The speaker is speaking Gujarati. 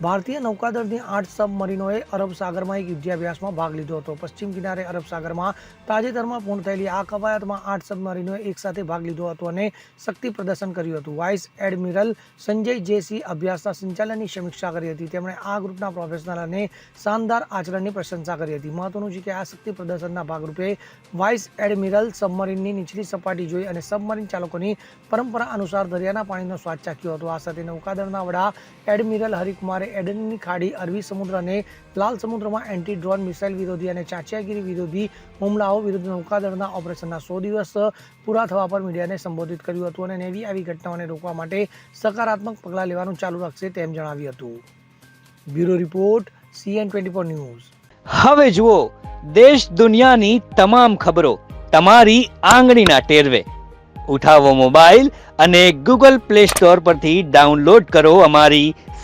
ભારતીય નૌકાદળની આઠ સબમરીનોએ અરબ સાગરમાં એક યુદ્ધાભ્યાસમાં ભાગ લીધો હતો. પશ્ચિમ કિનારે અરબ સાગરમાં તાજેતરમાં પૂર્ણ થયેલી આ કવાયતમાં આઠ સબમરીનોએ એકસાથે ભાગ લીધો હતો અને શક્તિ પ્રદર્શન કર્યું હતું. વાઇસ એડમિરલ સંજય જેસી અભ્યાસના સંચાલનની સમીક્ષા કરી હતી. તેમણે આ ગ્રુપના પ્રોફેશનલ અને શાનદાર આચરણની પ્રશંસા કરી હતી. મહત્વનું છે કે આ શક્તિ પ્રદર્શનના ભાગરૂપે વાઇસ એડમિરલ સબમરીનની નીચલી સપાટી જોઈ અને સબમરીન ચાલકોની પરંપરા અનુસાર દરિયાના પાણીનો સ્વાદ ચાખ્યો હતો. આ સાથે નૌકાદળના વડા એડમિરલ હરિકુમારે એડનની ખાડી અરબી સમુદ્ર અને લાલ સમુદ્રમાં એન્ટી ડ્રોન મિસાઇલ વિરોધી અને ચાંચિયાગીરી વિરોધી હુમલાઓ વિરુદ્ધ નૌકાદળના ઓપરેશનના સો દિવસ પૂરા થવા પર મીડિયાને સંબોધિત કર્યું હતું અને નેવી આવી ઘટનાઓને રોકવા માટે સકારાત્મક પગલાં લેવાનું ચાલુ રાખશે તેમ જણાવ્યું હતું. Bureau report CN twenty four news. હવે જુઓ, દેશ દુનિયાની તમામ ખબરો તમારી આંગળીના ટેરવે. ઉઠાવો મોબાઈલ અને ગૂગલ પ્લે સ્ટોર પરથી ડાઉનલોડ કરો અમારી